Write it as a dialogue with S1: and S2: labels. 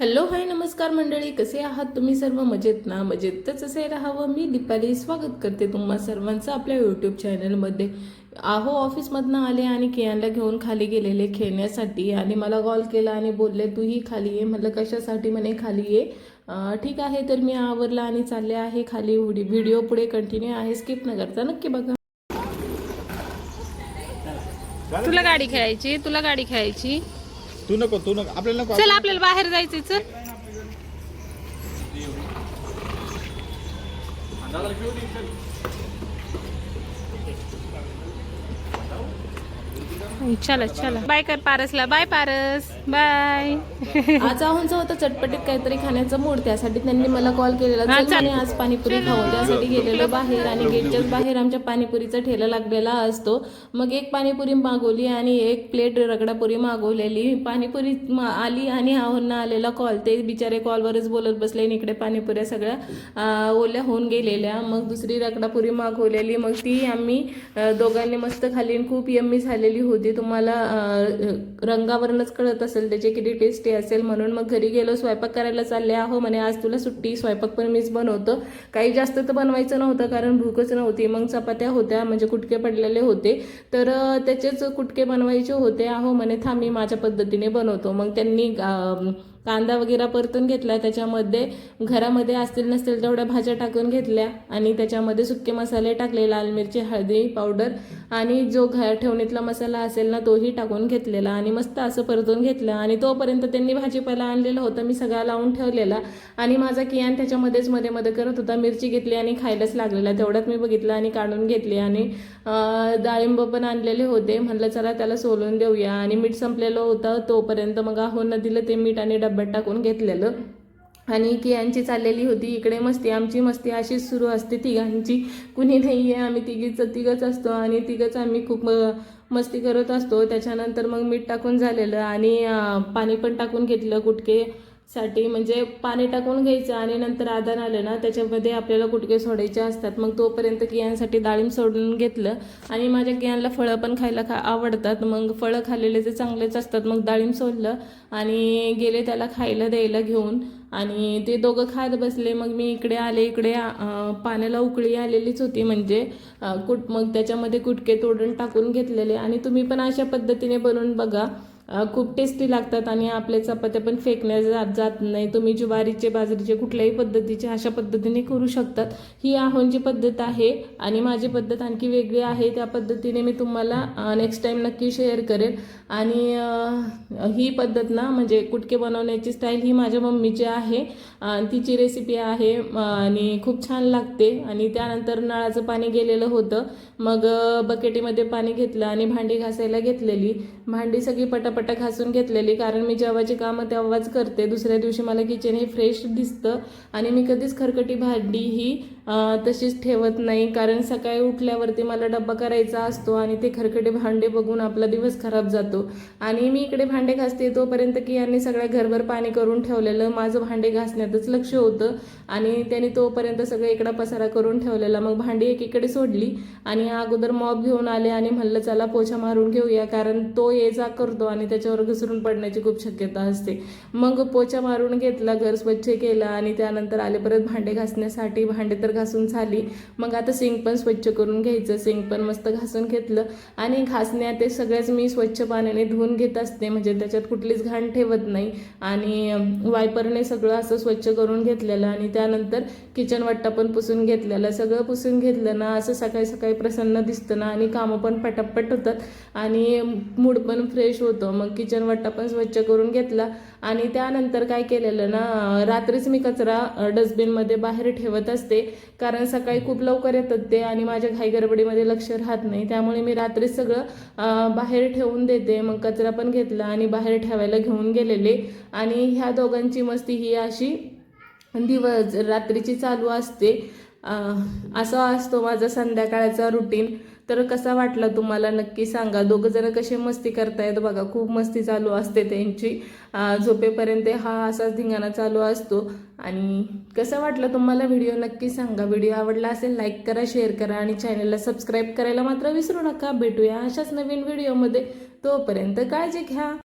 S1: Hello hi नमस्कार मंडळी. कसे आहात तुम्ही सर्व? मजेत ना? मजेतच असे राहावं. मी दीपाली स्वागत करते तुम्हा सर्वांचं आपल्या यूट्यूब चॅनलमध्ये आहो ऑफिसमधनं आले आणि कियांला घेऊन खाली गेलेले खेळण्यासाठी आणि मला कॉल केला आणि बोलले तूही खाली ये. म्हटलं कशासाठी म्हणे खाली ये? ठीक आहे तर मी आवरला आणि चालले आहे खाली. व्हिडिओ पुढे कंटिन्यू आहे. स्किप न करता नक्की बघा.
S2: तुला गाडी खेळायची? तुला गाडी खेळायची?
S3: तू नको तू नको. आपल्याला नको
S2: चल आपल्याला बाहेर जायचंय चल. चला चला. बाय कर पारसला बाय पारस. बाय.
S1: आज आहोंचं होतं चटपटीत काहीतरी खाण्याचं मूड त्यासाठी त्यांनी मला कॉल केलेला. म्हणे आज पाणीपुरी खाऊ त्यासाठी गेलेलो बाहेर आणि गेटच्याच बाहेर आमच्या पाणीपुरीचा ठेला लागलेला असतो. मग एक पाणीपुरी मागवली आणि एक प्लेट रगडापुरी मागवलेली. पाणीपुरी मा- आली आणि आहोंना आलेला कॉल ते बिचारे कॉलवरच बोलत बसले आणि इकडे पाणीपुऱ्या सगळ्या ओल्या होऊन गेलेल्या. मग दुसरी रगडापुरी मागवलेली. मग ती आम्ही दोघांनी मस्त आणि खूप यम्मी झालेली होती. तुम्हाला रंगावरूनच कळत असेल त्याची किती टेस्टी असेल म्हणून मग घरी गेलो स्वयंपाक करायला चालले आहो म्हणे आज तुला सुट्टी स्वयंपाक पण मीच बनवतो. काही जास्त तर बनवायचं नव्हतं कारण भूकच नव्हती. मग चपात्या होत्या म्हणजे कुटके पडलेले होते. तर त्याचेच कुटके बनवायचे होते. आहो म्हणे थांब मी माझ्या पद्धतीने बनवतो. मग त्यांनी कांदा वगैरे परतून घेतला त्याच्यामध्ये घरामध्ये असतील नसतील तेवढ्या भाज्या टाकून घेतल्या आणि त्याच्यामध्ये सुके मसाले टाकले लाल मिरची हळदी पावडर आणि जो घ ठेवणीतला मसाला असेल ना तोही टाकून घेतलेला आणि मस्त असं परतून घेतलं आणि तोपर्यंत त्यांनी भाजीपाला आणलेला होता मी सगळा लावून ठेवलेला आणि माझा कियान त्याच्यामध्येच मध्ये मध्ये करत होता मिरची घेतली आणि खायलाच लागलेला तेवढ्यात मी बघितलं आणि काढून घेतली आणि डाळिंब पण आणलेले होते म्हणलं चला त्याला सोलून देऊया आणि मीठ संपलेलं होतं तोपर्यंत मग आहोंना दिलं ते मीठ आणि डब्यात टाकून घेतलेलं. आणि कियांची चाललेली होती. इकडे मस्ती आमची मस्ती अशीच सुरू असते. तिघांची कुणी नाही आहे आम्ही तिघीच तिघच असतो. आणि तिघंच आम्ही खूप मस्ती करत असतो. त्याच्यानंतर मग मीठ टाकून झालेलं. आणि पाणी पण टाकून घेतलं. कुठके साठी म्हणजे पाणी टाकून घ्यायचं आणि नंतर आधार आलं ना त्याच्यामध्ये आपल्याला कुटके सोडायचे असतात. मग तोपर्यंत कियांसाठी डाळिंब सोडून घेतलं. आणि माझ्या कियांना फळं पण खायला खा आवडतात. मग फळं खाल्लेले ते चांगलेच असतात. मग डाळिंब सोडलं आणि गेले त्याला खायला द्यायला घेऊन. आणि ते दोघं खात बसले. मग मी इकडे आले इकडे पाण्याला उकळी आलेलीच होती. म्हणजे कुट मग त्याच्यामध्ये कुटके तोडून टाकून घेतलेले. आणि तुम्ही पण अशा पद्धतीने बनवून बघा. खूप टेस्टी लागतात आणि आपल्या चपात्या पण फेकण्या जात जात नाही. तुम्ही ज्वारीचे बाजरीचे कुठल्याही पद्धतीचे अशा पद्धतीने करू शकतात. ही आहोंची पद्धत आहे आणि माझी पद्धत आणखी वेगळी आहे. त्या पद्धतीने मी तुम्हाला नेक्स्ट टाईम नक्की शेअर करेन. आणि ही पद्धत ना म्हणजे कुटके बनवण्याची स्टाईल ही माझ्या मम्मीची आहे. तिची रेसिपी आहे आणि खूप छान लागते. आणि त्यानंतर नळाचं पाणी गेलेलं होतं. मग बकेटीमध्ये पाणी घेतलं आणि भांडी घासायला घेतलेली. भांडी सगळी पटापट घासून घेतलेली कारण मी जेव्हाची कामं तेव्हाच करते. दुसऱ्या दिवशी मला किचन हे फ्रेश दिसतं आणि मी कधीच खरकटी भांडी ही तशीच ठेवत नाही. कारण सकाळी उठल्यावरती मला डब्बा करायचा असतो आणि ते खरकटे भांडे बघून आपला दिवस खराब जातो. आणि मी इकडे भांडे घासते तोपर्यंत की यांनी सगळ्या घरभर पाणी करून ठेवलेलं माझं भांडे घासण्यातच लक्ष होतं. आणि त्यांनी तोपर्यंत सगळं इकडा पसारा करून ठेवलेला. मग भांडी एकीकडे सोडली आणि अगोदर मॉप घेऊन आले आणि म्हणलं चला पोछा मारून घेऊया. कारण तो ये जा करतो आणि त्याच्यावर घसरून पडण्याची खूप शक्यता असते. मग पोछा मारून घेतला घर स्वच्छ केलं आणि त्यानंतर आले परत भांडे घासण्यासाठी. भांडे तर घासून झाली. मग आता सिंक पण स्वच्छ करून घ्यायचं. सिंक पण मस्त घासून घेतलं. आणि घासण्या ते सगळ्याच मी स्वच्छ पाण्याने धुवून घेत असते. म्हणजे त्याच्यात कुठलीच घाण ठेवत नाही. आणि वायपरने सगळं असं स्वच्छ करून घेतलेलं आणि त्यानंतर किचन वाट्टा पण पुसून घेतलेलं. सगळं पुसून घेतलं ना असं सकाळी सकाळी प्रसन्न दिसतं ना आणि कामं पण पटापट होतात. आणि मूड पण फ्रेश होतं. मग किचन वट्टा पण स्वच्छ करून घेतला. आणि त्यानंतर काय केलेलं ना रात्रीच मी कचरा डस्टबिनमध्ये बाहेर ठेवत असते. कारण सकाळी खूप लवकर येतात ते आणि माझ्या घाई गडबडीमध्ये लक्ष राहत नाही. त्यामुळे मी रात्रीच सगळं बाहेर ठेवून देते. मग कचरा पण घेतला आणि बाहेर ठेवायला घेऊन गेलेले. आणि ह्या दोघांची मस्ती ही अशी दिवस रात्रीची चालू असते. असा असतो माझा संध्याकाळचा रुटीन तर कसा वाटला तुम्हाला? नक्की सांगा. दोघं जण कसे मस्ती करतायत बघा. खूप मस्ती चालू असते त्यांची. झोपेपर्यंत हा असाच धिंगाणा चालू असतो. आणि कसं वाटलं तुम्हाला व्हिडिओ? नक्की सांगा. व्हिडिओ आवडला असेल लाईक करा शेअर करा आणि चॅनलला सबस्क्राईब करायला मात्र विसरू नका. भेटूया अशाच नवीन व्हिडिओमध्ये. तोपर्यंत काळजी घ्या.